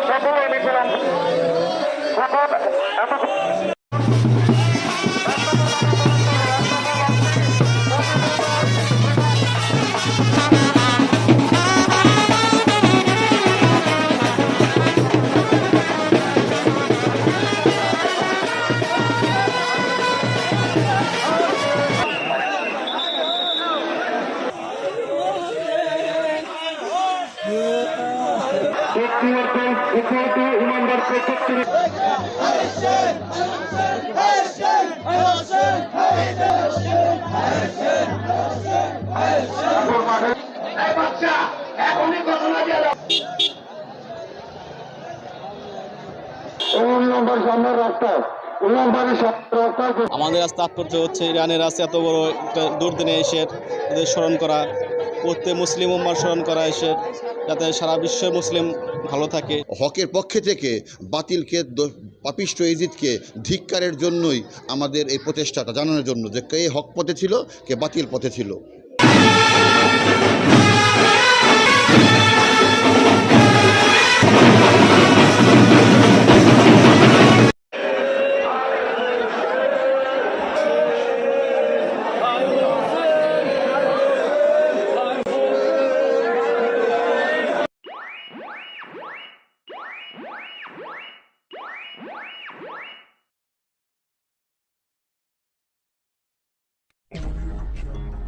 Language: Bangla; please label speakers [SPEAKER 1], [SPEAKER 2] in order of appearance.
[SPEAKER 1] প্রথম এনেছিলাম সকল এত
[SPEAKER 2] আমাদের আজ তাৎপর্য হচ্ছে ইরানের আছে এত বড় একটা দুর্দিনে এসে স্মরণ করা। প্রত্যেক মুসলিম উম্মার স্মরণ করা এসে যাতে সারা বিশ্বে মুসলিম ভালো থাকে।
[SPEAKER 3] হকের পক্ষে থেকে বাতিলকে পাপিষ্ট ইজিদকে ধিক্কারের জন্যই আমাদের এই প্রচেষ্টাটা জানানোর জন্য যে কে হক পথে ছিল, কে বাতিল পথে ছিল। outro.